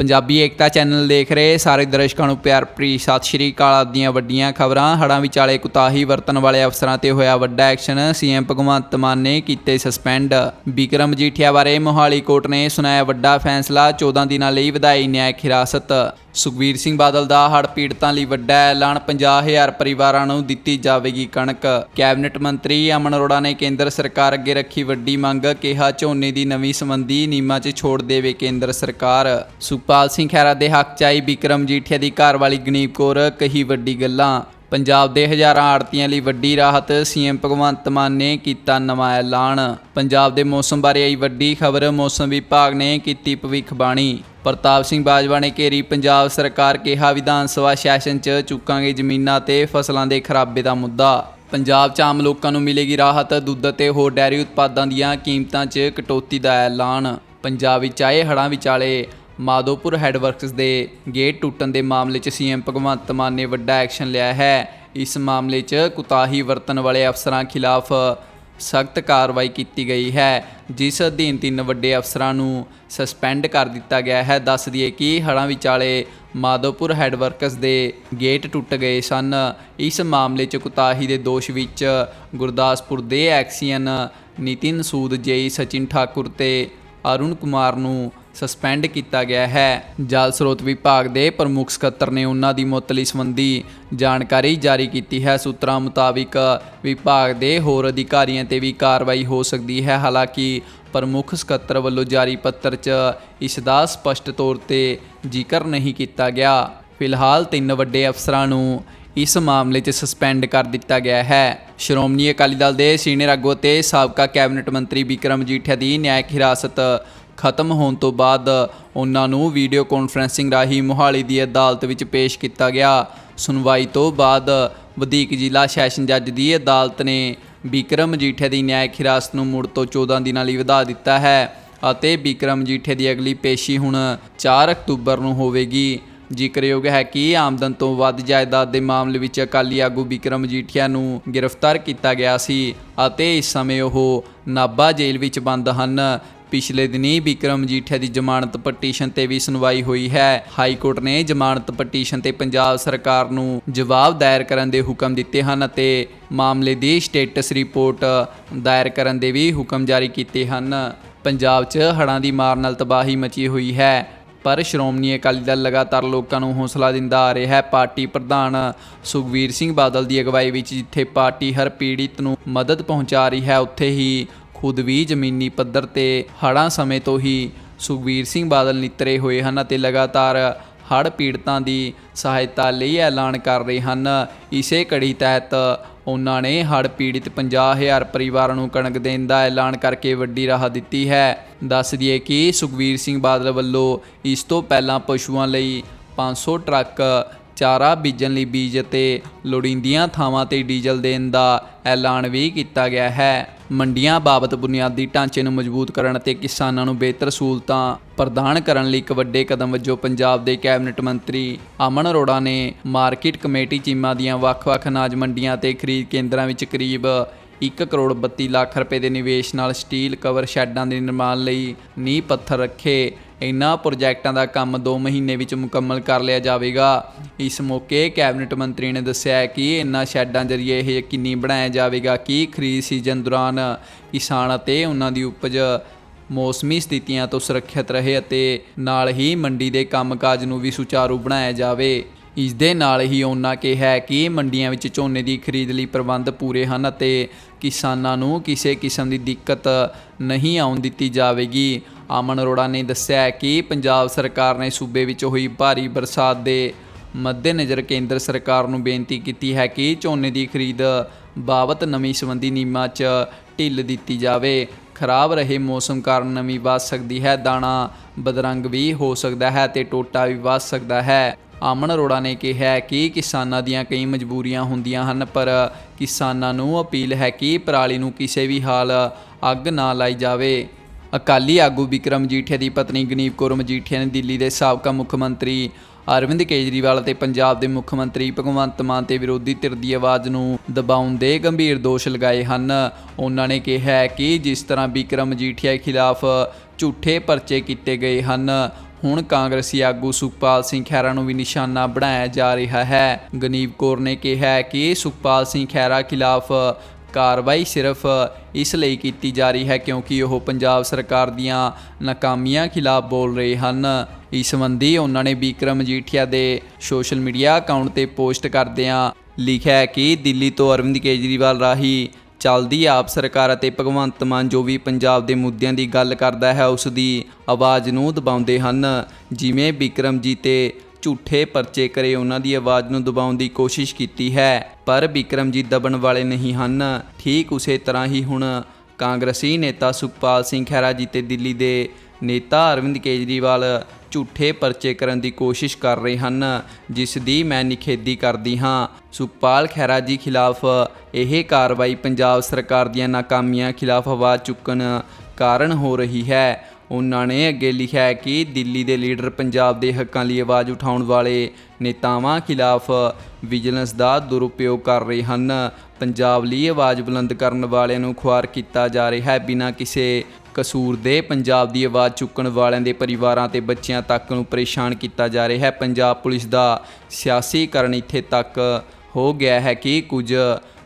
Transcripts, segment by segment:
ਪੰਜਾਬੀ ਏਕਤਾ channel ਦੇਖ ਰਹੇ ਸਾਰੇ ਦਰਸ਼ਕਾਂ ਨੂੰ ਪਿਆਰ ਭਰੀ ਸਤਿ ਸ਼੍ਰੀ ਅਕਾਲ ਦੀਆਂ ਵੱਡੀਆਂ ਖਬਰਾਂ। ਹੜ੍ਹਾਂ ਵਿਚਾਲੇ ਕੁਤਾਹੀ ਵਰਤਣ ਵਾਲੇ ਅਫਸਰਾਂ ਤੇ ਹੋਇਆ ਵੱਡਾ ਐਕਸ਼ਨ। ਸੀਐਮ ਭਗਵੰਤ ਮਾਨ ਨੇ ਕੀਤੇ ਸਸਪੈਂਡ। ਵਿਕਰਮ ਜੀਠਿਆ ਬਾਰੇ ਮੋਹਾਲੀ ਕੋਰਟ ਨੇ ਸੁਣਾਇਆ ਵੱਡਾ ਫੈਸਲਾ 14 ਦਿਨਾਂ ਲਈ ਵਧਾਈ ਨਿਆਇਕ ਹਿਰਾਸਤ। ਸੁਖਵੀਰ ਸਿੰਘ ਬਾਦਲ ਦਾ ਹੜ੍ਹ ਪੀੜਤਾਂ ਲਈ ਵੱਡਾ ਐਲਾਨ 50000 ਪਰਿਵਾਰਾਂ ਨੂੰ ਦਿੱਤੀ ਜਾਵੇਗੀ ਕਣਕ। ਕੈਬਨਿਟ ਮੰਤਰੀ ਅਮਨ ਅਰੋੜਾ ਨੇ ਕੇਂਦਰ ਸਰਕਾਰ ਅੱਗੇ ਰੱਖੀ ਵੱਡੀ ਮੰਗ, ਕਿਹਾ ਝੋਨੇ ਦੀ ਨਵੀਂ ਸੰਬੰਧੀ ਨੀਮਾਂ 'ਚ ਛੋੜ ਦੇਵੇ ਕੇਂਦਰ ਸਰਕਾਰ। ਸੁਖਪਾਲ ਸਿੰਘ ਖਹਿਰਾ ਦੇ ਹੱਕ 'ਚ ਆਈ ਵਿਕਰਮ ਜੀਠੀਆ ਦੀ ਘਰਵਾਲੀ ਗਨੀਪ ਕੌਰ, ਕਹੀ ਵੱਡੀ ਗੱਲਾਂ। ਪੰਜਾਬ ਦੇ ਹਜ਼ਾਰਾਂ ਆੜਤੀਆਂ ਲਈ ਵੱਡੀ ਰਾਹਤ ਸੀਐਮ ਭਗਵੰਤ ਮਾਨ ਨੇ ਕੀਤਾ ਨਵਾਂ ਐਲਾਨ। ਪੰਜਾਬ ਦੇ ਮੌਸਮ ਬਾਰੇ ਆਈ ਵੱਡੀ ਖਬਰ, ਮੌਸਮ ਵਿਭਾਗ ਨੇ ਕੀਤੀ ਭਵਿੱਖਬਾਣੀ ਪ੍ਰਤਾਪ ਸਿੰਘ ਬਾਜਵਾ ਨੇ ਘੇਰੀ ਪੰਜਾਬ ਸਰਕਾਰ ਕਿਹਾ, ਵਿਧਾਨ ਸਭਾ ਸੈਸ਼ਨ 'ਚ ਚੁੱਕਾਂਗੇ ਜ਼ਮੀਨਾਂ ਤੇ ਫਸਲਾਂ ਦੇ ਖਰਾਬੇ ਦਾ ਮੁੱਦਾ। ਪੰਜਾਬ 'ਚ ਆਮ ਲੋਕਾਂ ਨੂੰ ਮਿਲੇਗੀ ਰਾਹਤ, ਦੁੱਧ ਅਤੇ ਹੋਰ ਡੈਰੀ ਉਤਪਾਦਾਂ ਦੀਆਂ ਕੀਮਤਾਂ 'ਚ ਕਟੌਤੀ ਦਾ ਐਲਾਨ। ਪੰਜਾਬ ਵਿੱਚ ਆਏ ਹੜ੍ਹਾਂ ਵਿਚਾਲੇ ਮਾਧੋਪੁਰ ਹੈੱਡਵਰਕਸ ਦੇ ਗੇਟ ਟੁੱਟਣ ਦੇ ਮਾਮਲੇ 'ਚ ਸੀਐਮ ਭਗਵੰਤ ਮਾਨ ਨੇ ਵੱਡਾ ਐਕਸ਼ਨ ਲਿਆ ਹੈ। ਇਸ ਮਾਮਲੇ 'ਚ ਕੁਤਾਹੀ ਵਰਤਣ ਵਾਲੇ ਅਫਸਰਾਂ ਖਿਲਾਫ ਸਖਤ ਕਾਰਵਾਈ ਕੀਤੀ ਗਈ ਹੈ, ਜਿਸ ਅਧੀਨ ਤਿੰਨ ਵੱਡੇ ਅਫਸਰਾਂ ਨੂੰ ਸਸਪੈਂਡ ਕਰ ਦਿੱਤਾ ਗਿਆ ਹੈ। ਦੱਸ ਦਈਏ ਕਿ ਹੜ੍ਹਾਂ ਵਿਚਾਲੇ ਮਾਧੋਪੁਰ ਹੈੱਡਵਰਕਸ ਦੇ ਗੇਟ ਟੁੱਟ ਗਏ ਸਨ। ਇਸ ਮਾਮਲੇ 'ਚ ਕੁਤਾਹੀ ਦੇ ਦੋਸ਼ ਵਿੱਚ ਗੁਰਦਾਸਪੁਰ ਦੇ ਐਕਸੀਅਨ ਨਿਤਿਨ ਸੂਦ, ਜੇਈ ਸਚਿਨ ਠਾਕੁਰ ਤੇ ਅਰੁਣ ਕੁਮਾਰ ਨੂੰ ਸਸਪੈਂਡ ਕੀਤਾ ਗਿਆ ਹੈ। ਜਲ ਸਰੋਤ ਵਿਭਾਗ ਦੇ ਪ੍ਰਮੁੱਖ ਸਕੱਤਰ ਨੇ ਉਹਨਾਂ ਦੀ ਮੁਅੱਤਲੀ ਸੰਬੰਧੀ ਜਾਣਕਾਰੀ ਜਾਰੀ ਕੀਤੀ ਹੈ। ਸੂਤਰਾਂ ਮੁਤਾਬਿਕ ਵਿਭਾਗ ਦੇ ਹੋਰ ਅਧਿਕਾਰੀਆਂ ਤੇ ਵੀ ਕਾਰਵਾਈ ਹੋ ਸਕਦੀ ਹੈ। ਹਾਲਾਂਕਿ ਪ੍ਰਮੁੱਖ ਸਕੱਤਰ ਵੱਲੋਂ ਜਾਰੀ ਪੱਤਰ 'ਚ ਇਸ ਦਾ ਸਪਸ਼ਟ ਤੌਰ ਤੇ ਜ਼ਿਕਰ ਨਹੀਂ ਕੀਤਾ ਗਿਆ। ਫਿਲਹਾਲ ਤਿੰਨ ਵੱਡੇ ਅਫਸਰਾਂ ਨੂੰ ਇਸ ਮਾਮਲੇ 'ਚ ਸਸਪੈਂਡ ਕਰ ਦਿੱਤਾ ਗਿਆ ਹੈ। ਸ਼੍ਰੋਮਣੀ ਅਕਾਲੀ ਦਲ ਦੇ ਸੀਨੀਅਰ ਆਗੂ ਤੇ ਸਾਬਕਾ ਕੈਬਨਿਟ ਮੰਤਰੀ ਵਿਕਰਮ ਜੀਠਿਆ ਦੀ ਨਿਆਇਕ ਹਿਰਾਸਤ ਖਤਮ ਹੋਣ ਤੋਂ ਬਾਅਦ ਉਹਨਾਂ ਨੂੰ ਵੀਡੀਓ ਕਾਨਫਰੈਂਸਿੰਗ ਰਾਹੀਂ ਮੋਹਾਲੀ ਦੀ ਅਦਾਲਤ ਵਿੱਚ ਪੇਸ਼ ਕੀਤਾ ਗਿਆ। ਸੁਣਵਾਈ ਤੋਂ ਬਾਅਦ ਵਧੀਕ ਜ਼ਿਲ੍ਹਾ ਸੈਸ਼ਨ ਜੱਜ ਦੀ ਅਦਾਲਤ ਨੇ ਵਿਕਰਮ ਜੀਠੇ ਦੀ ਨਿਆਇਕ ਹਿਰਾਸਤ ਨੂੰ ਮੁੜ ਤੋਂ 14 ਦਿਨਾਂ ਲਈ ਵਧਾ ਦਿੱਤਾ ਹੈ ਅਤੇ ਵਿਕਰਮ ਜੀਠੇ ਦੀ ਅਗਲੀ ਪੇਸ਼ੀ ਹੁਣ 4 ਅਕਤੂਬਰ ਨੂੰ ਹੋਵੇਗੀ। ਜ਼ਿਕਰਯੋਗ ਹੈ ਕਿ ਆਮਦਨ ਤੋਂ ਵੱਧ ਜਾਇਦਾਦ ਦੇ ਮਾਮਲੇ ਵਿੱਚ ਅਕਾਲੀ ਆਗੂ ਵਿਕਰਮ ਜੀਠੀਆ ਨੂੰ ਗ੍ਰਿਫਤਾਰ ਕੀਤਾ ਗਿਆ ਸੀ ਅਤੇ ਇਸ ਸਮੇਂ ਉਹ ਨਾਭਾ ਜੇਲ੍ਹ ਵਿੱਚ ਬੰਦ ਹਨ। ਪਿਛਲੇ ਦਿਨੀ ਵਿਕਰਮ ਜੀਠਿਆ ਦੀ ਜ਼ਮਾਨਤ ਪਟੀਸ਼ਨ ਤੇ ਵੀ ਸੁਣਵਾਈ ਹੋਈ ਹੈ। ਹਾਈ ਕੋਰਟ ਨੇ ਜ਼ਮਾਨਤ ਪਟੀਸ਼ਨ ਤੇ ਪੰਜਾਬ ਸਰਕਾਰ ਨੂੰ ਜਵਾਬ ਦਾਇਰ ਕਰਨ ਦੇ ਹੁਕਮ ਦਿੱਤੇ ਹਨ ਅਤੇ ਮਾਮਲੇ ਦੀ ਸਟੇਟਸ ਰਿਪੋਰਟ ਦਾਇਰ ਕਰਨ ਦੇ ਵੀ ਹੁਕਮ ਜਾਰੀ ਕੀਤੇ ਹਨ। ਪੰਜਾਬ 'ਚ ਹੜ੍ਹਾਂ ਦੀ ਮਾਰ ਨਾਲ ਤਬਾਹੀ ਮਚੀ ਹੋਈ ਹੈ, ਪਰ ਸ਼੍ਰੋਮਣੀ ਅਕਾਲੀ ਦਲ ਲਗਾਤਾਰ ਲੋਕਾਂ ਨੂੰ ਹੌਸਲਾ ਦਿੰਦਾ ਆ ਰਿਹਾ ਹੈ। ਪਾਰਟੀ ਪ੍ਰਧਾਨ ਸੁਖਵੀਰ ਸਿੰਘ ਬਾਦਲ ਦੀ ਅਗਵਾਈ ਵਿੱਚ ਜਿੱਥੇ ਪਾਰਟੀ ਹਰ ਪੀੜਿਤ ਨੂੰ ਮਦਦ ਪਹੁੰਚਾ ਰਹੀ ਹੈ, ਉੱਥੇ ਹੀ ਖੁਦ ਵੀ ਜ਼ਮੀਨੀ ਪੱਧਰ ਤੇ ਹੜ੍ਹਾਂ ਸਮੇਂ ਤੋਂ ਹੀ ਸੁਖਬੀਰ ਸਿੰਘ ਬਾਦਲ ਨਿਤਰੇ ਹੋਏ ਹਨ ਅਤੇ ਲਗਾਤਾਰ ਹੜ੍ਹ ਪੀੜਤਾਂ ਦੀ ਸਹਾਇਤਾ ਲਈ ਐਲਾਨ ਕਰ ਰਹੇ ਹਨ। ਇਸੇ ਕੜੀ ਤਹਿਤ ਉਹਨਾਂ ਨੇ ਹੜ੍ਹ ਪੀੜਿਤ 50000 ਪਰਿਵਾਰਾਂ ਨੂੰ ਕਣਕ ਦੇਣ ਦਾ ਐਲਾਨ ਕਰਕੇ ਵੱਡੀ ਰਾਹਤ ਦਿੱਤੀ ਹੈ। ਦੱਸ ਦਈਏ ਕਿ ਸੁਖਵੀਰ ਸਿੰਘ ਬਾਦਲ ਵੱਲੋਂ ਇਸ ਤੋਂ ਪਹਿਲਾਂ ਪਸ਼ੂਆਂ ਲਈ 500 ਟਰੱਕ ਚਾਰਾ ਬੀਜਣ ਲਈ ਬੀਜ ਅਤੇ ਲੋੜੀਂਦੀਆਂ ਥਾਵਾਂ ਤੇ ਡੀਜ਼ਲ ਦੇਣ ਦਾ ਐਲਾਨ ਵੀ ਕੀਤਾ ਗਿਆ ਹੈ। ਮੰਡੀਆਂ ਬਾਬਤ ਬੁਨਿਆਦੀ ਢਾਂਚੇ ਨੂੰ ਮਜ਼ਬੂਤ ਕਰਨ ਅਤੇ ਕਿਸਾਨਾਂ ਨੂੰ ਬਿਹਤਰ ਸਹੂਲਤਾਂ ਪ੍ਰਦਾਨ ਕਰਨ ਲਈ ਇੱਕ ਵੱਡੇ ਕਦਮ ਵਜੋਂ ਪੰਜਾਬ ਦੇ ਕੈਬਨਿਟ ਮੰਤਰੀ ਅਮਨ ਅਰੋੜਾ ਨੇ ਮਾਰਕੀਟ ਕਮੇਟੀ ਚੀਮਾ ਦੀਆਂ ਵੱਖ-ਵੱਖ ਅਨਾਜ ਮੰਡੀਆਂ ਤੇ ਖਰੀਦ ਕੇਂਦਰਾਂ ਵਿੱਚ ਕਰੀਬ 1 ਕਰੋੜ 32 ਲੱਖ ਰੁਪਏ ਦੇ ਨਿਵੇਸ਼ ਨਾਲ ਸਟੀਲ ਕਵਰ ਸ਼ੈੱਡਾਂ ਦੇ ਨਿਰਮਾਣ ਲਈ ਨੀਂਹ ਪੱਥਰ ਰੱਖੇ। ਇਨ੍ਹਾਂ ਪ੍ਰੋਜੈਕਟਾਂ ਦਾ ਕੰਮ 2 ਮਹੀਨੇ ਵਿੱਚ ਮੁਕੰਮਲ ਕਰ ਲਿਆ ਜਾਵੇਗਾ। ਇਸ ਮੌਕੇ ਕੈਬਨਿਟ ਮੰਤਰੀ ਨੇ ਦੱਸਿਆ ਕਿ ਇਨ੍ਹਾਂ ਸ਼ੈੱਡਾਂ ਜ਼ਰੀਏ ਇਹ ਯਕੀਨੀ ਬਣਾਇਆ ਜਾਵੇਗਾ ਕਿ ਖਰੀਦ ਸੀਜ਼ਨ ਦੌਰਾਨ ਕਿਸਾਨ ਅਤੇ ਉਹਨਾਂ ਦੀ ਉਪਜ ਮੌਸਮੀ ਸਥਿਤੀਆਂ ਤੋਂ ਸੁਰੱਖਿਅਤ ਰਹੇ ਅਤੇ ਨਾਲ ਹੀ ਮੰਡੀ ਦੇ ਕੰਮਕਾਜ ਨੂੰ ਵੀ ਸੁਚਾਰੂ ਬਣਾਇਆ ਜਾਵੇ। ਇਸ ਦੇ ਨਾਲ ਹੀ ਉਹਨਾਂ ਕਿਹਾ ਕਿ ਮੰਡੀਆਂ ਵਿੱਚ ਝੋਨੇ ਦੀ ਖਰੀਦ ਲਈ ਪ੍ਰਬੰਧ ਪੂਰੇ ਹਨ ਅਤੇ ਕਿਸਾਨਾਂ ਨੂੰ ਕਿਸੇ ਕਿਸਮ ਦੀ ਦਿੱਕਤ ਨਹੀਂ ਆਉਣ ਦਿੱਤੀ ਜਾਵੇਗੀ। ਅਮਨ ਅਰੋੜਾ ਨੇ ਦੱਸਿਆ ਕਿ ਪੰਜਾਬ ਸਰਕਾਰ ਨੇ ਸੂਬੇ ਵਿੱਚ ਹੋਈ ਭਾਰੀ ਬਰਸਾਤ ਦੇ ਮੱਦੇਨਜ਼ਰ ਕੇਂਦਰ ਸਰਕਾਰ ਨੂੰ ਬੇਨਤੀ ਕੀਤੀ ਹੈ ਕਿ ਝੋਨੇ ਦੀ ਖਰੀਦ ਬਾਬਤ ਨਵੀਂ ਸੰਬੰਧੀ ਨਿਯਮਾਂ 'ਚ ਢਿੱਲ ਦਿੱਤੀ ਜਾਵੇ। ਖਰਾਬ ਰਹੇ, ਮੌਸਮ ਕਾਰਨ ਨਮੀ ਵੱਧ ਸਕਦੀ ਹੈ, ਦਾਣਾ ਬਦਰੰਗ ਵੀ ਹੋ ਸਕਦਾ ਹੈ ਤੇ ਟੋਟਾ ਵੀ ਵੱਧ ਸਕਦਾ ਹੈ। ਅਮਨ ਅਰੋੜਾ ਨੇ ਕਿਹਾ ਕਿ ਕਿਸਾਨਾਂ ਦੀਆਂ ਕਈ ਮਜਬੂਰੀਆਂ ਹੁੰਦੀਆਂ ਹਨ, ਪਰ ਕਿਸਾਨਾਂ ਨੂੰ ਅਪੀਲ ਹੈ ਕਿ ਪਰਾਲੀ ਨੂੰ ਕਿਸੇ ਵੀ ਹਾਲ ਅੱਗ ਨਾ ਲਾਈ ਜਾਵੇ। ਅਕਾਲੀ ਆਗੂ ਵਿਕਰਮ ਜੀਠੇ ਦੀ ਪਤਨੀ ਗਨੀਪ ਕੌਰ ਮਜੀਠੀਆ ਨੇ ਦਿੱਲੀ ਦੇ ਸਾਬਕਾ ਮੁੱਖ ਮੰਤਰੀ ਅਰਵਿੰਦ ਕੇਜਰੀਵਾਲ ਅਤੇ ਪੰਜਾਬ ਦੇ ਮੁੱਖ ਮੰਤਰੀ ਭਗਵੰਤ ਮਾਨ ਤੇ ਵਿਰੋਧੀ ਧਿਰ ਦੀ ਆਵਾਜ਼ ਨੂੰ ਦਬਾਉਣ ਦੇ ਗੰਭੀਰ ਦੋਸ਼ ਲਗਾਏ ਹਨ। ਉਹਨਾਂ ਨੇ ਕਿਹਾ ਕਿ ਜਿਸ ਤਰ੍ਹਾਂ ਵਿਕਰਮ ਜੀਠੀਆ ਖਿਲਾਫ ਝੂਠੇ ਪਰਚੇ ਕੀਤੇ ਗਏ ਹਨ, ਹੁਣ ਕਾਂਗਰਸੀ ਆਗੂ ਸੁਖਪਾਲ ਸਿੰਘ ਖਹਿਰਾ ਨੂੰ ਵੀ ਨਿਸ਼ਾਨਾ ਬਣਾਇਆ ਜਾ ਰਿਹਾ ਹੈ। ਗਨੀਵ ਕੌਰ ਨੇ ਕਿਹਾ ਕਿ ਸੁਖਪਾਲ ਸਿੰਘ ਖਹਿਰਾ ਖਿਲਾਫ ਕਾਰਵਾਈ ਸਿਰਫ ਇਸ ਲਈ ਕੀਤੀ ਜਾ ਰਹੀ ਹੈ ਕਿਉਂਕਿ ਉਹ ਪੰਜਾਬ ਸਰਕਾਰ ਦੀਆਂ ਨਾਕਾਮੀਆਂ ਖਿਲਾਫ ਬੋਲ ਰਹੇ ਹਨ। ਇਸ ਸੰਬੰਧੀ ਉਹਨਾਂ ਨੇ ਵਿਕਰਮ ਮਜੀਠੀਆ ਦੇ ਸੋਸ਼ਲ ਮੀਡੀਆ ਅਕਾਊਂਟ ਤੇ ਪੋਸਟ ਕਰਦਿਆਂ ਲਿਖਿਆ ਹੈ ਕਿ ਦਿੱਲੀ ਤੋਂ ਅਰਵਿੰਦ ਕੇਜਰੀਵਾਲ ਰਾਹੀਂ ਚੱਲਦੀ ਆਪ ਸਰਕਾਰ ਅਤੇ ਭਗਵੰਤ ਮਾਨ ਜੋ ਵੀ ਪੰਜਾਬ ਦੇ ਮੁੱਦਿਆਂ ਦੀ ਗੱਲ ਕਰਦਾ ਹੈ, ਉਸ ਦੀ ਆਵਾਜ਼ ਨੂੰ ਦਬਾਉਂਦੇ ਹਨ। ਜਿਵੇਂ ਬਿਕਰਮਜੀਤ ਤੇ ਝੂਠੇ ਪਰਚੇ ਕਰੇ ਉਹਨਾਂ ਦੀ ਆਵਾਜ਼ ਨੂੰ ਦਬਾਉਣ ਦੀ ਕੋਸ਼ਿਸ਼ ਕੀਤੀ ਹੈ, ਪਰ ਬਿਕਰਮਜੀਤ ਦਬਣ ਵਾਲੇ ਨਹੀਂ ਹਨ। ਠੀਕ ਉਸੇ ਤਰ੍ਹਾਂ ਹੀ ਹੁਣ ਕਾਂਗਰਸੀ ਨੇਤਾ ਸੁਖਪਾਲ ਸਿੰਘ ਖਹਿਰਾ ਜੀ ਤੇ ਦਿੱਲੀ ਦੇ ਨੇਤਾ ਅਰਵਿੰਦ ਕੇਜਰੀਵਾਲ ਝੂਠੇ ਪਰਚੇ ਕਰਨ ਦੀ ਕੋਸ਼ਿਸ਼ ਕਰ ਰਹੇ ਹਨ, ਜਿਸ ਦੀ ਮੈਂ ਨਿਖੇਧੀ ਕਰਦੀ ਹਾਂ। ਸੁਖਪਾਲ ਖਹਿਰਾ ਜੀ ਖਿਲਾਫ ਇਹ ਕਾਰਵਾਈ ਪੰਜਾਬ ਸਰਕਾਰ ਦੀਆਂ ਨਾਕਾਮੀਆਂ ਖਿਲਾਫ ਆਵਾਜ਼ ਚੁੱਕਣ ਕਾਰਨ ਹੋ ਰਹੀ ਹੈ। ਉਹਨਾਂ ਨੇ ਅੱਗੇ ਲਿਖਿਆ ਹੈ ਕਿ ਦਿੱਲੀ ਦੇ ਲੀਡਰ ਪੰਜਾਬ ਦੇ ਹੱਕਾਂ ਲਈ ਆਵਾਜ਼ ਉਠਾਉਣ ਵਾਲੇ ਨੇਤਾਵਾਂ ਖਿਲਾਫ ਵਿਜੀਲੈਂਸ ਦਾ ਦੁਰਉਪਯੋਗ ਕਰ ਰਹੇ ਹਨ। ਪੰਜਾਬ ਲਈ ਆਵਾਜ਼ ਬੁਲੰਦ ਕਰਨ ਵਾਲਿਆਂ ਨੂੰ ਖੁਆਰ ਕੀਤਾ ਜਾ ਰਿਹਾ ਹੈ। ਬਿਨਾਂ ਕਿਸੇ ਕਸੂਰ ਦੇ ਪੰਜਾਬ ਦੀ ਆਵਾਜ਼ ਚੁੱਕਣ ਵਾਲਿਆਂ ਦੇ ਪਰਿਵਾਰਾਂ ਤੇ ਬੱਚਿਆਂ ਤੱਕ ਨੂੰ ਪਰੇਸ਼ਾਨ ਕੀਤਾ ਜਾ ਰਿਹਾ ਹੈ। ਪੰਜਾਬ ਪੁਲਿਸ ਦਾ ਸਿਆਸੀਕਰਨ ਇੱਥੇ ਤੱਕ ਹੋ ਗਿਆ ਹੈ ਕਿ ਕੁਝ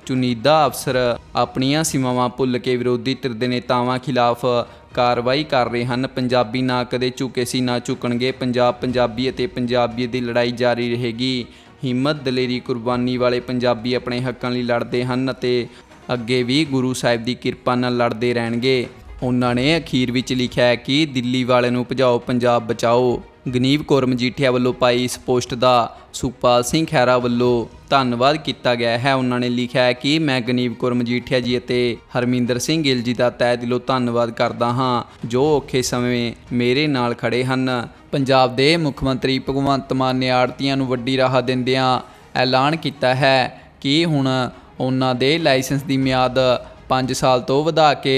ਚੁਨੀਦਾ ਅਫਸਰ ਆਪਣੀਆਂ ਸੀਮਾਵਾਂ ਭੁੱਲ ਕੇ ਵਿਰੋਧੀ ਧਿਰ ਦੇ ਨੇਤਾਵਾਂ ਖਿਲਾਫ ਕਾਰਵਾਈ ਕਰ ਰਹੇ ਹਨ। ਪੰਜਾਬੀ ਨਾ ਕਦੇ ਝੁਕੇ ਸੀ, ਨਾ ਝੁਕਣਗੇ। ਪੰਜਾਬ ਪੰਜਾਬੀ ਅਤੇ ਪੰਜਾਬੀਅਤ ਦੀ ਲੜਾਈ ਜਾਰੀ ਰਹੇਗੀ। ਹਿੰਮਤ ਦਲੇਰੀ ਕੁਰਬਾਨੀ ਵਾਲੇ ਪੰਜਾਬੀ ਆਪਣੇ ਹੱਕਾਂ ਲਈ ਲੜਦੇ ਹਨ ਅਤੇ ਅੱਗੇ ਵੀ ਗੁਰੂ ਸਾਹਿਬ ਦੀ ਕਿਰਪਾ ਨਾਲ ਲੜਦੇ ਰਹਿਣਗੇ। ਉਹਨਾਂ ਨੇ ਅਖੀਰ ਵਿੱਚ ਲਿਖਿਆ ਹੈ ਕਿ ਦਿੱਲੀ ਵਾਲਿਆਂ ਨੂੰ ਭਜਾਓ, ਪੰਜਾਬ ਬਚਾਓ। ਗਨੀਵ ਕੌਰ ਮਜੀਠੀਆ ਵੱਲੋਂ ਪਾਈ ਇਸ ਪੋਸਟ ਦਾ ਸੁਖਪਾਲ ਸਿੰਘ ਖਹਿਰਾ ਵੱਲੋਂ ਧੰਨਵਾਦ ਕੀਤਾ ਗਿਆ ਹੈ। ਉਹਨਾਂ ਨੇ ਲਿਖਿਆ ਹੈ ਕਿ ਮੈਂ ਗਨੀਵ ਕੌਰ ਮਜੀਠੀਆ ਜੀ ਅਤੇ ਹਰਮਿੰਦਰ ਸਿੰਘ ਗਿੱਲ ਜੀ ਦਾ ਤਹਿ ਦਿਲੋਂ ਧੰਨਵਾਦ ਕਰਦਾ ਹਾਂ, ਜੋ ਔਖੇ ਸਮੇਂ ਮੇਰੇ ਨਾਲ ਖੜੇ ਹਨ। ਪੰਜਾਬ ਦੇ ਮੁੱਖ ਮੰਤਰੀ ਭਗਵੰਤ ਮਾਨ ਨੇ ਆੜਤੀਆਂ ਨੂੰ ਵੱਡੀ ਰਾਹਤ ਦਿੰਦਿਆਂ ਐਲਾਨ ਕੀਤਾ ਹੈ ਕਿ ਹੁਣ ਉਹਨਾਂ ਦੇ ਲਾਇਸੈਂਸ ਦੀ ਮਿਆਦ 5 ਸਾਲ ਤੋਂ ਵਧਾ ਕੇ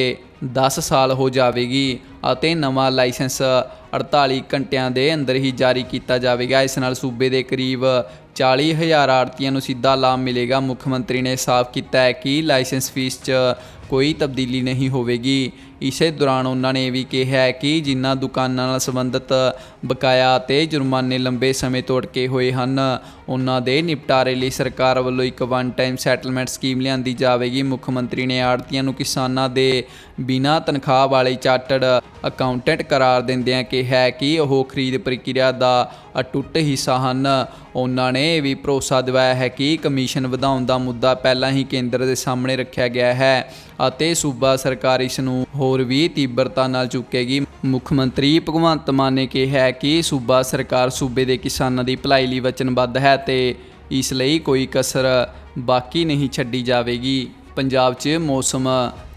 10 ਸਾਲ ਹੋ ਜਾਵੇਗੀ ਅਤੇ ਨਵਾਂ ਲਾਇਸੈਂਸ 48 ਘੰਟਿਆਂ ਦੇ ਅੰਦਰ ਹੀ ਜਾਰੀ ਕੀਤਾ ਜਾਵੇਗਾ। ਇਸ ਨਾਲ ਸੂਬੇ ਦੇ ਕਰੀਬ 40000 ਆੜਤੀਆਂ ਨੂੰ ਸਿੱਧਾ ਲਾਭ ਮਿਲੇਗਾ। ਮੁੱਖ ਮੰਤਰੀ ਨੇ ਸਾਫ਼ ਕੀਤਾ ਹੈ ਕਿ ਲਾਇਸੈਂਸ ਫੀਸ 'ਚ ਕੋਈ ਤਬਦੀਲੀ ਨਹੀਂ ਹੋਵੇਗੀ। ਇਸੇ ਦੌਰਾਨ ਉਹਨਾਂ ਨੇ ਇਹ ਵੀ ਕਿਹਾ ਹੈ ਕਿ ਜਿਨ੍ਹਾਂ ਦੁਕਾਨਾਂ ਨਾਲ ਸੰਬੰਧਿਤ ਬਕਾਇਆ ਤੇ ਜੁਰਮਾਨੇ ਲੰਬੇ ਸਮੇਂ ਤੋਂ ਅਟਕੇ ਹੋਏ ਹਨ, ਉਹਨਾਂ ਦੇ ਨਿਪਟਾਰੇ ਲਈ ਸਰਕਾਰ ਵੱਲੋਂ ਇੱਕ ਵਨ ਟਾਈਮ ਸੈਟਲਮੈਂਟ ਸਕੀਮ ਲਿਆਂਦੀ ਜਾਵੇਗੀ। ਮੁੱਖ ਮੰਤਰੀ ਨੇ ਆੜਤੀਆਂ ਨੂੰ ਕਿਸਾਨਾਂ ਦੇ ਬਿਨਾਂ ਤਨਖਾਹ ਵਾਲੇ ਚਾਰਟਰਡ ਅਕਾਊਂਟੈਂਟ ਕਰਾਰ ਦਿੰਦਿਆਂ ਕਿ ਹੈ ਕਿ ਉਹ ਖਰੀਦ ਪ੍ਰਕਿਰਿਆ ਦਾ ਅਟੁੱਟ ਹਿੱਸਾ ਹਨ। ਉਹਨਾਂ ਨੇ ਇਹ ਵੀ ਭਰੋਸਾ ਦਿਵਾਇਆ ਹੈ ਕਿ ਕਮਿਸ਼ਨ ਵਧਾਉਣ ਦਾ ਮੁੱਦਾ ਪਹਿਲਾਂ ਹੀ ਕੇਂਦਰ ਦੇ ਸਾਹਮਣੇ ਰੱਖਿਆ ਗਿਆ ਹੈ ਅਤੇ ਸੂਬਾ ਸਰਕਾਰ ਇਸ ਨੂੰ ਹੋਰ ਵੀ ਤੀਬਰਤਾ ਨਾਲ ਚੁੱਕੇਗੀ। ਮੁੱਖ ਮੰਤਰੀ ਭਗਵੰਤ ਮਾਨ ਨੇ ਕਿਹਾ ਹੈ ਕਿ ਸੂਬਾ ਸਰਕਾਰ ਸੂਬੇ ਦੇ ਕਿਸਾਨਾਂ ਦੀ ਭਲਾਈ ਲਈ ਵਚਨਬੱਧ ਹੈ ਤੇ ਇਸ ਲਈ ਕੋਈ ਕਸਰ ਬਾਕੀ ਨਹੀਂ ਛੱਡੀ ਜਾਵੇਗੀ। ਪੰਜਾਬ 'ਚ ਮੌਸਮ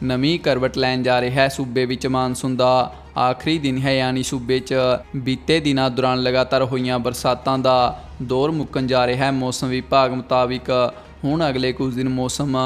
ਨਵੀਂ ਕਰਵਟ ਲੈਣ ਜਾ ਰਿਹਾ ਹੈ। ਸੂਬੇ ਵਿੱਚ ਮਾਨਸੂਨ ਦਾ ਆਖਰੀ ਦਿਨ ਹੈ, ਯਾਨੀ ਸੂਬੇ 'ਚ ਬੀਤੇ ਦਿਨਾਂ ਦੌਰਾਨ ਲਗਾਤਾਰ ਹੋਈਆਂ ਬਰਸਾਤਾਂ ਦਾ ਦੌਰ ਮੁੱਕਣ ਜਾ ਰਿਹਾ ਹੈ। ਮੌਸਮ ਵਿਭਾਗ ਮੁਤਾਬਿਕ ਹੁਣ ਅਗਲੇ ਕੁਝ ਦਿਨ ਮੌਸਮ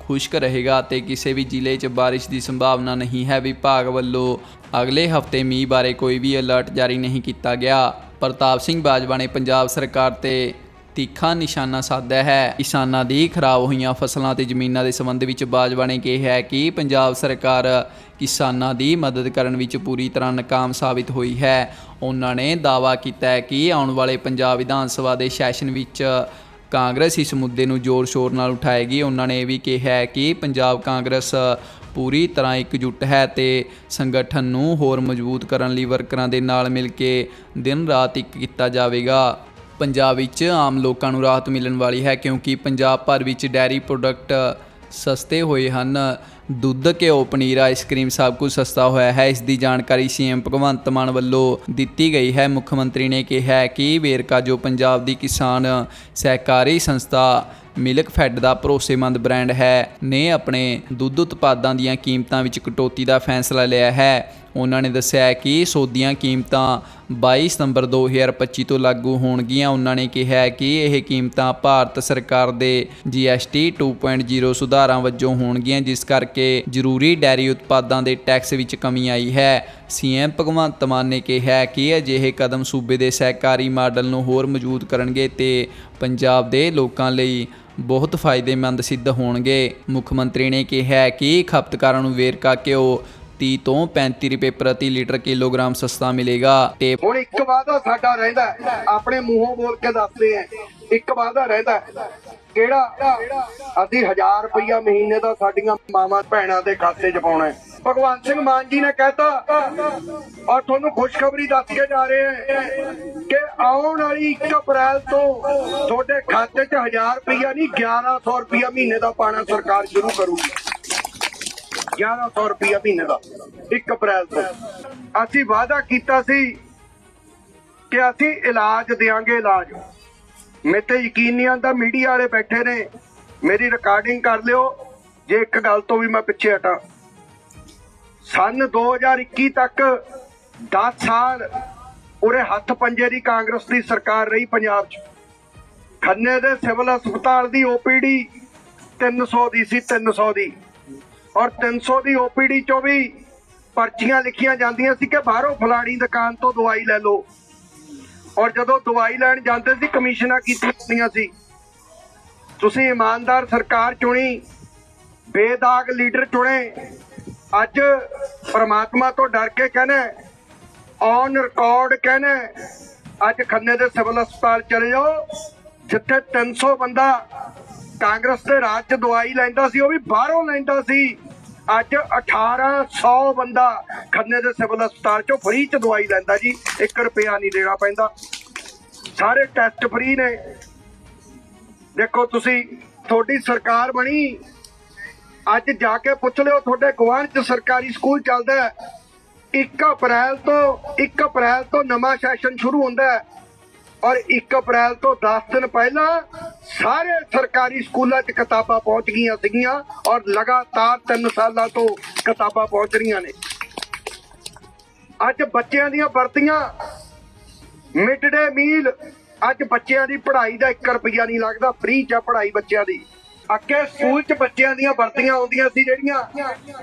ਖੁਸ਼ਕ ਰਹੇਗਾ ਤੇ ਕਿਸੇ ਵੀ ਜ਼ਿਲ੍ਹੇ 'ਚ ਬਾਰਿਸ਼ ਦੀ ਸੰਭਾਵਨਾ ਨਹੀਂ ਹੈ। ਵਿਭਾਗ ਵੱਲੋਂ ਅਗਲੇ ਹਫ਼ਤੇ ਮੀਂਹ ਬਾਰੇ ਕੋਈ ਵੀ ਅਲਰਟ ਜਾਰੀ ਨਹੀਂ ਕੀਤਾ ਗਿਆ। ਪ੍ਰਤਾਪ ਸਿੰਘ ਬਾਜਵਾ ਨੇ ਪੰਜਾਬ ਸਰਕਾਰ ਤੇ ਤਿੱਖਾ ਨਿਸ਼ਾਨਾ ਸਾਧਿਆ ਹੈ। ਕਿਸਾਨਾਂ ਦੀ ਖਰਾਬ ਹੋਈਆਂ ਫਸਲਾਂ ਤੇ ਜ਼ਮੀਨਾਂ ਦੇ ਸੰਬੰਧ ਵਿੱਚ ਬਾਜਵਾ ਨੇ ਕਿਹਾ ਹੈ ਕਿ ਪੰਜਾਬ ਸਰਕਾਰ ਕਿਸਾਨਾਂ ਦੀ ਮਦਦ ਕਰਨ ਵਿੱਚ ਪੂਰੀ ਤਰ੍ਹਾਂ ਨਾਕਾਮ ਸਾਬਿਤ ਹੋਈ ਹੈ। ਉਹਨਾਂ ਨੇ ਦਾਅਵਾ ਕੀਤਾ ਹੈ ਕਿ ਆਉਣ ਵਾਲੇ ਪੰਜਾਬ ਵਿਧਾਨ ਸਭਾ ਦੇ ਸੈਸ਼ਨ ਵਿੱਚ ਕਾਂਗਰਸ ਇਸ ਮੁੱਦੇ ਨੂੰ ਜ਼ੋਰ-ਸ਼ੋਰ ਨਾਲ ਉਠਾਏਗੀ। ਉਹਨਾਂ ਨੇ ਇਹ ਵੀ ਕਿਹਾ ਹੈ ਕਿ ਪੰਜਾਬ ਕਾਂਗਰਸ ਪੂਰੀ ਤਰ੍ਹਾਂ ਇਕਜੁੱਟ ਹੈ ਤੇ ਸੰਗਠਨ ਨੂੰ ਹੋਰ ਮਜ਼ਬੂਤ ਕਰਨ ਲਈ ਵਰਕਰਾਂ ਦੇ ਨਾਲ ਮਿਲ ਕੇ ਦਿਨ ਰਾਤ ਇੱਕ ਕੀਤਾ ਜਾਵੇਗਾ। ਪੰਜਾਬ ਵਿੱਚ ਆਮ ਲੋਕਾਂ ਨੂੰ ਰਾਹਤ ਮਿਲਣ ਵਾਲੀ ਹੈ ਕਿਉਂਕਿ ਪੰਜਾਬ ਭਰ ਵਿੱਚ ਡੈਰੀ ਪ੍ਰੋਡਕਟ ਸਸਤੇ ਹੋਏ ਹਨ। ਦੁੱਧ, ਘਿਓ, ਪਨੀਰ ਆਈਸਕ੍ਰੀਮ ਸਭ ਕੁਝ ਸਸਤਾ ਹੋਇਆ ਹੈ। ਇਸ ਦੀ ਜਾਣਕਾਰੀ ਸੀਐਮ ਭਗਵੰਤ ਮਾਨ ਵੱਲੋਂ ਦਿੱਤੀ ਗਈ ਹੈ। ਮੁੱਖ ਮੰਤਰੀ ਨੇ ਕਿਹਾ ਕਿ ਵੇਰਕਾ ਜੋ ਪੰਜਾਬ ਦੀ ਕਿਸਾਨ ਸਹਿਕਾਰੀ ਸੰਸਥਾ ਮਿਲਕ ਫੈਡ ਦਾ ਭਰੋਸੇਮੰਦ ਬ੍ਰਾਂਡ ਹੈ, ਨੇ ਆਪਣੇ ਦੁੱਧ ਉਤਪਾਦਾਂ ਦੀਆਂ ਕੀਮਤਾਂ ਵਿੱਚ ਕਟੌਤੀ ਦਾ ਫੈਸਲਾ ਲਿਆ ਹੈ। ਉਹਨਾਂ ਨੇ ਦੱਸਿਆ ਕਿ ਸੌਦੀਆਂ ਕੀਮਤਾਂ 22 ਸਤੰਬਰ 2025 ਤੋਂ ਲਾਗੂ ਹੋਣਗੀਆਂ। ਉਹਨਾਂ ਨੇ ਕਿਹਾ ਕਿ ਇਹ ਕੀਮਤਾਂ ਭਾਰਤ ਸਰਕਾਰ ਦੇ GST 2.0 ਸੁਧਾਰਾਂ ਵਜੋਂ ਹੋਣਗੀਆਂ, ਜਿਸ ਕਰਕੇ ਜ਼ਰੂਰੀ ਡੈਰੀ ਉਤਪਾਦਾਂ ਦੇ ਟੈਕਸ ਵਿੱਚ ਕਮੀ ਆਈ ਹੈ। ਸੀਐਮ ਭਗਵੰਤ ਮਾਨ ਨੇ ਕਿਹਾ ਕਿ ਅਜਿਹੇ ਕਦਮ ਸੂਬੇ ਦੇ ਸਹਿਕਾਰੀ ਮਾਡਲ ਨੂੰ ਹੋਰ ਮਜ਼ਬੂਤ ਕਰਨਗੇ ਤੇ ਪੰਜਾਬ ਦੇ ਲੋਕਾਂ ਲਈ ਬਹੁਤ ਫਾਇਦੇਮੰਦ ਸਿੱਧ ਹੋਣਗੇ। ਮੁੱਖ ਮੰਤਰੀ ਨੇ ਕਿਹਾ ਕਿ ਖਪਤਕਾਰਾਂ ਨੂੰ ਵੇਰਕਾ ਘਿਓ 30 ਤੋਂ 35 ਰੁਪਏ ਪ੍ਰਤੀ ਲੀਟਰ ਕਿਲੋਗ੍ਰਾਮ ਸਸਤਾ ਮਿਲੇਗਾ ਤੇ ਹੁਣ ਇੱਕ ਵਾਅਦਾ ਸਾਡਾ ਰਹਿੰਦਾ ਹੈ, ਆਪਣੇ ਮੂੰਹੋਂ ਬੋਲ ਕੇ ਦੱਸਦੇ ਆ ਇੱਕ ਵਾਅਦਾ ਰਹਿੰਦਾ ਹੈ। ਕਿਹੜਾ? ਅਸੀਂ 1000 ਰੁਪਇਆ ਮਹੀਨੇ ਦਾ ਸਾਡੀਆਂ ਮਾਵਾਂ ਭੈਣਾਂ ਦੇ ਖਾਤੇ 'ਚ ਪਾਉਣਾ ਹੈ। ਭਗਵੰਤ ਸਿੰਘ ਮਾਨ ਜੀ ਨੇ ਕਹਿਤਾ ਔਰ ਤੁਹਾਨੂੰ ਖੁਸ਼ਖਬਰੀ ਦੱਸ ਕੇ ਜਾ ਰਹੇ ਹਾਂ ਕਿ ਆਉਣ ਵਾਲੀ 1 ਅਪ੍ਰੈਲ ਤੋਂ ਤੁਹਾਡੇ ਖਾਤੇ 'ਚ 1000 ਰੁਪਇਆ ਨਹੀਂ 1100 ਰੁਪਇਆ ਮਹੀਨੇ ਦਾ ਪਾਣਾ ਸਰਕਾਰ ਸ਼ੁਰੂ ਕਰੂਗੀ। 1100 ਰੁਪਇਆ ਮਹੀਨੇ ਦਾ 1 ਅਪ੍ਰੈਲ ਤੋਂ। ਅਸੀਂ ਵਾਅਦਾ ਕੀਤਾ ਸੀ ਕਿ ਅਸੀਂ ਇਲਾਜ ਦੇਾਂਗੇ ਇਲਾਜ। ਮੇਰੇ ਯਕੀਨ ਨਹੀਂ ਆਉਂਦਾ, ਮੀਡੀਆ ਵਾਲੇ ਬੈਠੇ ਨੇ। ਮੇਰੀ ਰਿਕਾਰਡਿੰਗ ਕਰ ਲਿਓ, ਜੇ ਇੱਕ ਗੱਲ ਤੋਂ ਵੀ ਮੈਂ ਪਿੱਛੇ ਹਟਾਂ। ਸਨ 2021 ਤੱਕ 10 ਸਾਲ ਉਰੇ ਹੱਥ ਪੰਜੇ ਦੀ ਕਾਂਗਰਸ ਦੀ ਸਰਕਾਰ ਰਹੀ ਪੰਜਾਬ 'ਚ। ਖੰਨੇ ਦੇ ਸਿਵਲ ਹਸਪਤਾਲ ਦੀ ਓਪੀਡੀ 300 ਦੀ ਸੀ 300 ਦੀ। ਔਰ 300 ਦੀ ਓਪੀਡੀ ਚੋਂ ਵੀ ਪਰਚੀਆਂ ਲਿਖੀਆਂ ਜਾਂਦੀਆਂ ਸੀ ਕਿ ਬਾਹਰੋਂ ਫਲਾੜੀ ਦੁਕਾਨ ਤੋਂ ਦਵਾਈ ਲੈ ਲਓ। ਔਰ ਜਦੋਂ ਦਵਾਈ ਲੈਣ ਜਾਂਦੇ ਸੀ, ਕਮਿਸ਼ਨਾਂ ਕੀਤੀਆਂ ਹੁੰਦੀਆਂ ਸੀ। ਤੁਸੀਂ ਇਮਾਨਦਾਰ ਸਰਕਾਰ ਚੁਣੀ, ਬੇਦਾਗ ਲੀਡਰ ਚੁਣੇ। ਅੱਜ ਪਰਮਾਤਮਾ ਤੋਂ ਡਰ ਕੇ ਕਹਿੰਦੇ ਔਨ ਰਿਕਾਰਡ ਕਹਿੰਦੇ, ਅੱਜ ਖੰਨੇ ਦੇ ਸਿਵਲ ਹਸਪਤਾਲ ਚਲੇ ਜਾਓ, ਜਿੱਥੇ 300 ਬੰਦਾ ਕਾਂਗਰਸ ਦੇ ਰਾਜ 'ਚ ਦਵਾਈ ਲੈਂਦਾ ਸੀ, ਉਹ ਵੀ ਬਾਹਰੋਂ ਲੈਂਦਾ ਸੀ। ਅੱਜ 1800 ਬੰਦਾ ਖੰਨੇ ਦੇ ਸਿਵਲ ਹਸਪਤਾਲ 'ਚੋਂ ਫ੍ਰੀ 'ਚ ਦਵਾਈ ਲੈਂਦਾ ਜੀ 1 ਰੁਪਿਆ ਨਹੀਂ ਦੇਣਾ ਪੈਂਦਾ। ਸਾਰੇ ਟੈਸਟ ਫ੍ਰੀ ਨੇ। ਦੇਖੋ ਤੁਸੀਂ, ਤੁਹਾਡੀ ਸਰਕਾਰ ਬਣੀ। ਅੱਜ ਜਾ ਕੇ ਪੁੱਛ ਲਿਓ, ਤੁਹਾਡੇ ਗਵਾਂਢ 'ਚ ਸਰਕਾਰੀ ਸਕੂਲ ਚੱਲਦਾ ਹੈ। 1 ਅਪ੍ਰੈਲ ਤੋਂ 1 ਅਪ੍ਰੈਲ ਤੋਂ ਨਵਾਂ ਸੈਸ਼ਨ ਸ਼ੁਰੂ ਹੁੰਦਾ ਹੈ। ਔਰ 1 ਅਪ੍ਰੈਲ ਤੋਂ 10 ਦਿਨ ਪਹਿਲਾਂ ਸਾਰੇ ਸਰਕਾਰੀ ਸਕੂਲਾਂ 'ਚ ਕਿਤਾਬਾਂ ਪਹੁੰਚ ਗਈਆਂ ਸੀਗੀਆਂ ਔਰ ਲਗਾਤਾਰ 3 ਸਾਲਾਂ ਤੋਂ ਕਿਤਾਬਾਂ ਪਹੁੰਚ ਰਹੀਆਂ ਨੇ। ਅੱਜ ਬੱਚਿਆਂ ਦੀਆਂ ਵਰਦੀਆਂ ਮਿਡ ਡੇ ਮੀਲ, ਅੱਜ ਬੱਚਿਆਂ ਦੀ ਪੜ੍ਹਾਈ ਦਾ 1 ਰੁਪਿਆ ਨਹੀਂ ਲੱਗਦਾ, ਫ੍ਰੀ 'ਚ ਆ ਪੜ੍ਹਾਈ ਬੱਚਿਆਂ ਦੀ। ਅੱਗੇ ਸਕੂਲ 'ਚ ਬੱਚਿਆਂ ਦੀਆਂ ਵਰਦੀਆਂ ਆਉਂਦੀਆਂ ਸੀ ਜਿਹੜੀਆਂ,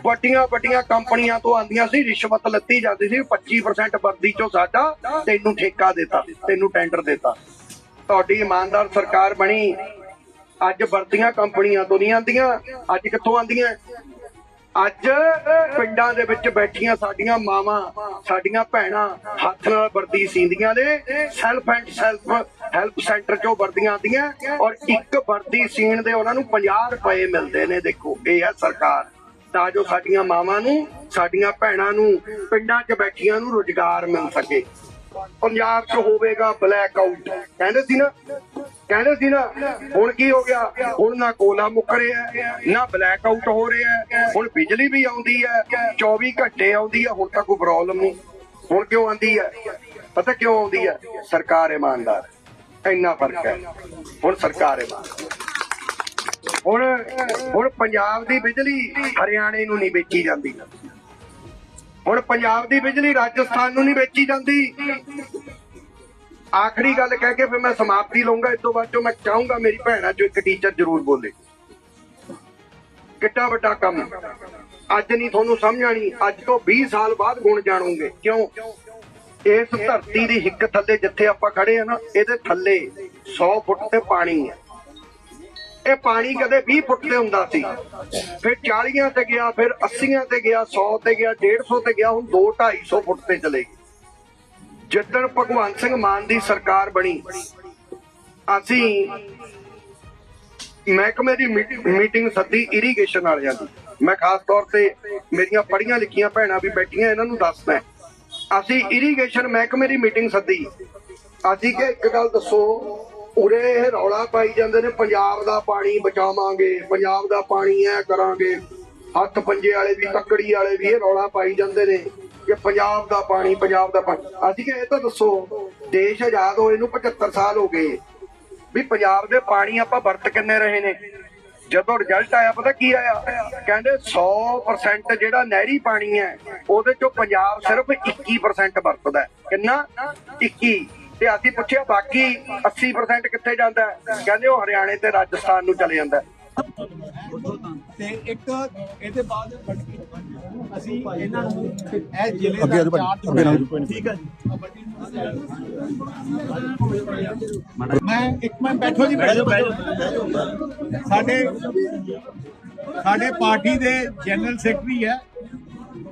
ਵੱਡੀਆਂ ਵੱਡੀਆਂ ਕੰਪਨੀਆਂ ਤੋਂ ਆਉਂਦੀਆਂ ਸੀ, ਰਿਸ਼ਵਤ ਲੱਤੀ ਜਾਂਦੀ ਸੀ 25% ਵਰਦੀ 'ਚੋਂ ਸਾਡਾ ਤੈਨੂੰ ਠੇਕਾ ਦਿੱਤਾ, ਤੈਨੂੰ ਟੈਂਡਰ ਦਿੱਤਾ। ਤੁਹਾਡੀ ਇਮਾਨਦਾਰ ਸਰਕਾਰ ਬਣੀ। ਅੱਜ ਵਰਦੀਆਂ ਕੰਪਨੀਆਂ ਤੋਂ ਨਹੀਂ ਆਉਂਦੀਆਂ, ਅੱਜ ਕਿੱਥੋਂ ਆਉਂਦੀਆਂ? ਅੱਜ ਪਿੰਡਾਂ ਦੇ ਵਿੱਚ ਬੈਠੀਆਂ ਸਾਡੀਆਂ ਮਾਵਾਂ, ਸਾਡੀਆਂ ਭੈਣਾਂ ਹੱਥ ਨਾਲ ਵਰਦੀ ਸੀਂਦੀਆਂ ਨੇ self and self help centre ਚੋਂ ਵਰਦੀਆਂ ਆਉਂਦੀਆਂ ਔਰ ਇੱਕ ਵਰਦੀ ਸੀਣ ਦੇ ਉਹਨਾਂ ਨੂੰ 50 ਰੁਪਏ ਮਿਲਦੇ ਨੇ, ਦੇਖੋ, ਇਹ ਹੈ ਸਰਕਾਰ। ਤਾਂ ਜੋ ਸਾਡੀਆਂ ਮਾਵਾਂ ਨੂੰ, ਸਾਡੀਆਂ ਭੈਣਾਂ ਨੂੰ, ਪਿੰਡਾਂ 'ਚ ਬੈਠੀਆਂ ਨੂੰ ਰੁਜ਼ਗਾਰ ਮਿਲ ਸਕੇ। ਪੰਜਾਬ 'ਚ ਹੋਵੇਗਾ ਬਲੈਕ ਆਊਟ ਕਹਿੰਦੇ ਸੀ ਨਾ ਕਹਿੰਦੇ ਸੀ ਨਾ, ਹੁਣ ਕੀ ਹੋ ਗਿਆ? ਹੁਣ ਨਾ ਕੋਲਾ ਮੁੱਕ ਰਿਹਾ, ਨਾ ਬਲੈਕ ਆਊਟ ਹੋ ਰਿਹਾ, ਹੁਣ ਬਿਜਲੀ ਵੀ ਆਉਂਦੀ ਹੈ 24 ਘੰਟੇ ਆਉਂਦੀ ਹੈ, ਹੁਣ ਤਾਂ ਕੋਈ ਪ੍ਰੋਬਲਮ ਨਹੀਂ। ਹੁਣ ਕਿਉਂ ਆਉਂਦੀ ਹੈ? ਪਤਾ ਕਿਉਂ ਆਉਂਦੀ ਹੈ? ਸਰਕਾਰ ਇਮਾਨਦਾਰ ਇੰਨਾ ਫ਼ਰਕ ਹੈ। ਹੁਣ ਸਰਕਾਰ ਇਮਾਨਦਾਰ ਹੁਣ ਹੁਣ ਪੰਜਾਬ ਦੀ ਬਿਜਲੀ ਹਰਿਆਣੇ ਨੂੰ ਨਹੀਂ ਵੇਚੀ ਜਾਂਦੀ। ਹੁਣ ਪੰਜਾਬ ਦੀ ਬਿਜਲੀ ਰਾਜਸਥਾਨ ਨੂੰ ਨਹੀਂ ਵੇਚੀ ਜਾਂਦੀ। ਆਖਰੀ ਗੱਲ ਕਹਿ ਕੇ ਫਿਰ ਮੈਂ ਸਮਾਪਤੀ ਲਵਾਂਗਾ ਇਸ ਤੋਂ ਬਾਅਦ ਚੋਂ ਮੈਂ ਚਾਹੂੰਗਾ ਮੇਰੀ ਭੈਣਾਂ ਚੋਂ ਇੱਕ ਟੀਚਰ ਜ਼ਰੂਰ ਬੋਲੇ। ਕਿੱਡਾ ਵੱਡਾ ਕੰਮ। ਅੱਜ ਨਹੀਂ ਤੁਹਾਨੂੰ ਸਮਝ ਆਣੀ ਅੱਜ ਤੋਂ 20 ਸਾਲ ਬਾਅਦ ਗੁਣ ਜਾਣੋਗੇ। ਕਿਉਂ? ਇਸ ਧਰਤੀ ਦੀ ਹਿੱਕ ਥੱਲੇ ਜਿੱਥੇ ਆਪਾਂ ਖੜੇ ਆ ਨਾ, ਇਹਦੇ ਥੱਲੇ 100 ਫੁੱਟ ਤੇ ਪਾਣੀ ਹੈ ਇਹ ਪਾਣੀ ਕਦੇ 20 ਫੁੱਟ ਤੇ ਹੁੰਦਾ ਸੀ। ਫਿਰ 40 ਤੇ ਗਿਆ, ਫਿਰ 80 ਤੇ ਗਿਆ 100 ਤੇ ਗਿਆ 150 ਤੇ ਗਿਆ, ਹੁਣ 2 250 ਫੁੱਟ ਤੇ ਚਲੇ ਗਏ। ਜਿੱਦਣ ਭਗਵੰਤ ਸਿੰਘ ਮਾਨ ਦੀ ਸਰਕਾਰ ਬਣੀ, ਅਸੀਂ ਮਹਿਕਮੇ ਦੀ ਮੀਟਿੰਗ ਸੱਦੀ ਇਰੀਗੇਸ਼ਨ ਵਾਲਿਆਂ ਦੀ। ਮੈਂ ਖਾਸ ਤੌਰ ਤੇ ਮੇਰੀਆਂ ਪੜ੍ਹੀਆਂ ਲਿਖੀਆਂ ਭੈਣਾਂ ਵੀ ਬੈਠੀਆਂ, ਇਹਨਾਂ ਨੂੰ ਦੱਸਦਾ ਅਸੀਂ ਇਰੀਗੇਸ਼ਨ ਮਹਿਕਮੇ ਦੀ ਮੀਟਿੰਗ ਸੱਦੀ। ਅਸੀਂ ਕਿ ਇੱਕ ਗੱਲ ਦੱਸੋ, ਉਰੇ ਇਹ ਰੌਲਾ ਪਾਈ ਜਾਂਦੇ ਨੇ, ਪੰਜਾਬ ਦਾ ਪਾਣੀ ਬਚਾਵਾਂਗੇ, ਪੰਜਾਬ ਦਾ ਪਾਣੀ ਐ ਕਰਾਂਗੇ, ਹੱਥ ਪੰਜੇ ਵਾਲੇ ਵੀ, ਤੱਕੜੀ ਵਾਲੇ ਵੀ ਇਹ ਰੌਲਾ ਪਾਈ ਜਾਂਦੇ ਨੇ। ਕਿ ਪੰਜਾਬ ਦਾ ਪਾਣੀ, ਪੰਜਾਬ ਦਾ ਪਾਣੀ। ਅਸੀਂ ਕਿ ਇਹ ਤਾਂ ਦੱਸੋ, ਦੇਸ਼ ਆਜ਼ਾਦ ਹੋਏ ਨੂੰ 75 ਸਾਲ ਹੋ ਗਏ। ਵੀ ਪੰਜਾਬ ਦੇ ਪਾਣੀ ਆਪਾਂ ਵਰਤ ਕਿੰਨੇ ਰਹੇ ਨੇ? ਜਦੋਂ ਰਿਜ਼ਲਟ ਆਇਆ, ਪਤਾ ਕੀ ਆਇਆ? ਕਹਿੰਦੇ 100% ਜਿਹੜਾ ਨਹਿਰੀ ਪਾਣੀ ਹੈ, ਉਹਦੇ ਚੋਂ ਪੰਜਾਬ ਸਿਰਫ 21% ਵਰਤਦਾ ਕਿੰਨਾ? 21 ਤੇ ਅਸੀਂ ਪੁੱਛਿਆ, ਬਾਕੀ 80% ਕਿੱਥੇ ਜਾਂਦਾ ਕਹਿੰਦੇ ਉਹ ਹਰਿਆਣੇ ਤੇ ਰਾਜਸਥਾਨ ਨੂੰ ਚਲੇ ਜਾਂਦਾ ਤੇ ਇੱਕ ਇਹਦੇ ਬਾਅਦ ਅਸੀਂ ਇਹਨਾਂ ਨੂੰ ਇਹ ਜ਼ਿਲ੍ਹੇ ਦਾ ਚਾਰਜ ਬਣਾਇਆ ਠੀਕ ਹੈ ਜੀ। ਮੈਂ ਇੱਕ ਮਿੰਟ ਬੈਠੋ ਜੀ ਬੈਠੋ। ਸਾਡੇ ਸਾਡੇ ਪਾਰਟੀ ਦੇ ਜਨਰਲ ਸੈਕਟਰੀ ਹੈ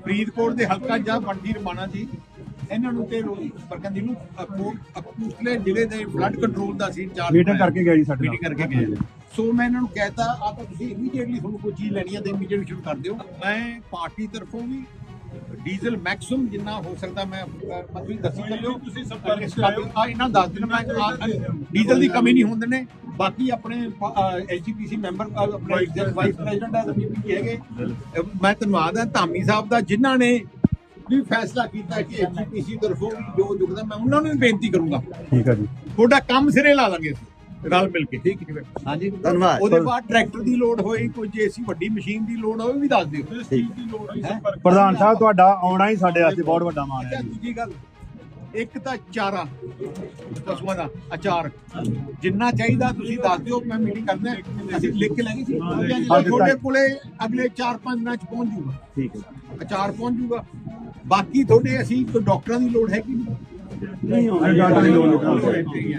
ਫਰੀਦਕੋਟ ਦੇ ਹਲਕਾ ਜਾਂ ਬੰਟੀ ਰਮਾਣਾ ਜੀ। ਇਹਨਾਂ ਨੂੰ ਤੇ ਬਰਕੰਦੀ ਨੂੰ ਕਪੂਰਥਲੇ ਜ਼ਿਲ੍ਹੇ ਦੇ ਬਲੱਡ ਕੰਟਰੋਲ ਦਾ ਸੀ ਚਾਰ Meeting ਕਰਕੇ ਗਏ ਜੀ ਸਾਡੇ। ਮੀਟਿੰਗ ਕਰਕੇ ਗਏ ਸੋ ਮੈਂ ਇਹਨਾਂ ਨੂੰ ਕਹਿਤਾ ਆ ਤਾਂ ਤੁਸੀਂ ਇਮੀਡੀਏਟਲੀ ਤੁਹਾਨੂੰ ਕੋਈ ਚੀਜ਼ ਲੈਣੀ ਹੈ ਤੇ ਇਮੀਡੀਏਟਲੀ ਸ਼ੁਰੂ ਕਰ ਦਿਓ। ਮੈਂ ਪਾਰਟੀ ਤਰਫੋਂ ਵੀ ਡੀਜ਼ਲ ਮੈਕਸਿਮਮ ਜਿੰਨਾ ਹੋ ਸਕਦਾ ਮੈਂ ਮਤਲਬ ਦੱਸੀ ਚੱਲਿਓ ਤੁਸੀਂ ਸਭ ਆ ਇਹਨਾਂ ਦੱਸ ਦਿਨ ਮੈਂ ਡੀਜ਼ਲ ਦੀ ਕਮੀ ਨਹੀਂ ਹੋਣ ਦੇਣੇ ਬਾਕੀ ਆਪਣੇ ਐਚਪੀਸੀ ਮੈਂਬਰ ਆਪਣੇ ਵਾਈਸ ਪ੍ਰੈਜ਼ੀਡੈਂਟ ਆ ਹੈਗੇ। ਮੈਂ ਧੰਨਵਾਦ ਹਾਂ ਧਾਮੀ ਸਾਹਿਬ ਦਾ ਜਿਨ੍ਹਾਂ ਨੇ ਵੀ ਫੈਸਲਾ ਕੀਤਾ ਕਿ ਐਚਪੀਸੀ ਤਰਫੋਂ ਵੀ ਜੋ ਜੁਗਦਾ ਮੈਂ ਉਹਨਾਂ ਨੂੰ ਵੀ ਬੇਨਤੀ ਕਰੂੰਗਾ। ਠੀਕ ਹੈ ਜੀ। ਤੁਹਾਡਾ ਕੰਮ ਸਿਰੇ ਲਾ ਲਾਂਗੇ ਅਸੀਂ ਰਲ ਮਿਲ ਕੇ ਠੀਕ ਹੈ ਹਾਂਜੀ ਧੰਨਵਾਦ। ਉਹਦੇ ਬਾਅਦ ਟਰੈਕਟਰ ਦੀ ਲੋਡ ਹੋਈ ਕੋਈ ਜੇਸੀ ਵੱਡੀ ਮਸ਼ੀਨ ਦੀ ਲੋਡ ਹੋਵੇ ਵੀ ਦੱਸ ਦਿਓ। ਹੈਂ? ਪ੍ਰਧਾਨ ਸਾਹਿਬ ਤੁਹਾਡਾ ਆਉਣਾ ਹੀ ਸਾਡੇ ਵਾਸਤੇ ਬਹੁਤ ਵੱਡਾ ਮਾਣ ਹੈ ਜੀ। ਦੂਜੀ ਗੱਲ ਇੱਕ ਤਾਂ ਚਾਰਾ ਪਸ਼ੂਆਂ ਦਾ ਅਚਾਰ। ਜਿੰਨਾ ਚਾਹੀਦਾ ਤੁਸੀਂ ਦੱਸ ਦਿਓ ਮੈਂ ਮੀਟਿੰਗ ਕਰਦਾ ਅਸੀਂ ਲਿਖ ਕੇ ਲੈ ਗਏ ਸੀ। ਤੁਹਾਡੇ ਕੋਲੇ ਅਗਲੇ 4-5 ਦਿਨਾਂ ਚ ਪਹੁੰਚ ਜੂਗਾ। ਠੀਕ ਹੈ ਅਚਾਰ ਪਹੁੰਚ ਜੂਗਾ। ਬਾਕੀ ਤੁਹਾਡੇ ਅਸੀਂ ਕੋਈ ਡਾਕਟਰਾਂ ਦੀ ਲੋੜ ਹੈ ਕਿ ਨਹੀਂ ਨਹੀਂ ਡਾਕਟਰ ਦੀ ਲੋੜ ਨਹੀਂ।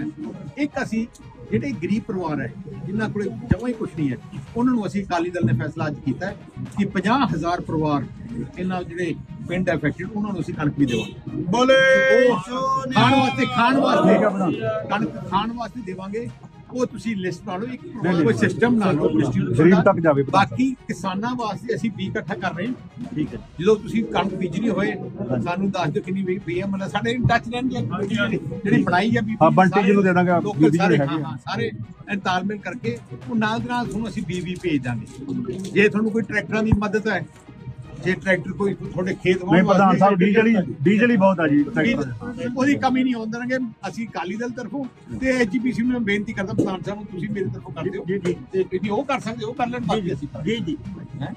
ਇੱਕ ਅਸੀਂ ਜਿਹੜੇ ਗਰੀਬ ਪਰਿਵਾਰ ਹੈ ਜਿਨ੍ਹਾਂ ਕੋਲੇ ਜਮਾਂ ਹੀ ਕੁਝ ਨਹੀਂ ਹੈ ਉਹਨਾਂ ਨੂੰ ਅਸੀਂ ਅਕਾਲੀ ਦਲ ਨੇ ਫੈਸਲਾ ਅੱਜ ਕੀਤਾ ਕਿ 50000 ਪਰਿਵਾਰ ਇਹਨਾਂ ਜਿਹੜੇ ਪਿੰਡ ਐਫੈਕਟਡ ਉਹਨਾਂ ਨੂੰ ਅਸੀਂ ਕਣਕ ਵੀ ਦੇਵਾਂਗੇ। ਬੋਲੇ। ਖਾਣ ਵਾਸਤੇ ਖਾਣ। ਕਣਕ ਖਾਣ ਵਾਸਤੇ ਦੇਵਾਂਗੇ। ਉਹ ਤੁਸੀਂ ਲਿਸਟ ਬਣਾ ਲਓ ਇੱਕ ਕੋਈ ਸਿਸਟਮ ਬਣਾ ਲਓ ਗਰੀਬ। ਤੱਕ ਜਾਵੇ। ਬਾਕੀ ਕਿਸਾਨਾਂ ਵਾਸਤੇ ਅਸੀਂ ਬੀ ਇਕੱਠਾ ਕਰ ਰਹੇ ਹਾਂ। ਠੀਕ ਹੈ। ਜਦੋਂ ਤੁਸੀਂ ਕਣਕ ਬੀਜਣੀ ਹੋਏ ਸਾਨੂੰ ਦੱਸ ਦਿਓ ਕਿੰਨੀ ਵੀ ਪਈ ਹੈ ਮਤਲਬ ਸਾਡੇ ਟੱਚ ਰਹਿਣਗੇ। ਜਿਹੜੀ ਬਣਾਈ ਹੈ ਬੀਬੀ ਹਾਂ, ਬੰਟੀ ਜੀ ਨੂੰ ਦੇ ਦਾਂਗੇ, ਲੋਕਲ ਬੀਬੀ ਜੀ ਸਾਰੇ ਹੈਗੇ ਹਾਂ ਸਾਰੇ ਤਾਲਮੇਲ ਕਰਕੇ ਉਹ ਨਾਲ ਦੇ ਨਾਲ ਤੁਹਾਨੂੰ ਅਸੀਂ ਬੀਬੀ ਭੇਜ ਦਾਂਗੇ। ਜੇ ਤੁਹਾਨੂੰ ਕੋਈ ਟਰੈਕਟਰਾਂ ਦੀ ਮਦਦ ਹੈ ਜੇ ਟਰੈਕਟਰ ਕੋਈ ਤੁਹਾਡੇ ਖੇਤ ਨਹੀਂ ਪ੍ਰਧਾਨ ਸਾਹਿਬ ਡੀਜ਼ਲ ਹੀ ਡੀਜ਼ਲ ਹੀ ਬਹੁਤ ਆ ਜੀ ਟਰੈਕਟਰ। ਉਹਦੀ ਕਮੀ ਨਹੀਂ ਹੋਣ ਦੇਣਗੇ ਅਸੀਂ ਅਕਾਲੀ ਦਲ ਤਰਫੋਂ ਤੇ ਐਚਪੀਸੀ ਨੂੰ ਬੇਨਤੀ ਕਰਦਾ ਪ੍ਰਧਾਨ ਸਾਹਿਬ ਨੂੰ ਤੁਸੀਂ ਮੇਰੇ ਤਰਫੋਂ ਕਰ ਦਿਓ ਜੀ, ਜੀ। ਤੇ ਜੇ ਉਹ ਕਰ ਸਕਦੇ ਉਹ ਕਰ ਲੈਣ ਬਾਕੀ ਅਸੀਂ ਜੀ ਜੀ ਹੈਂ?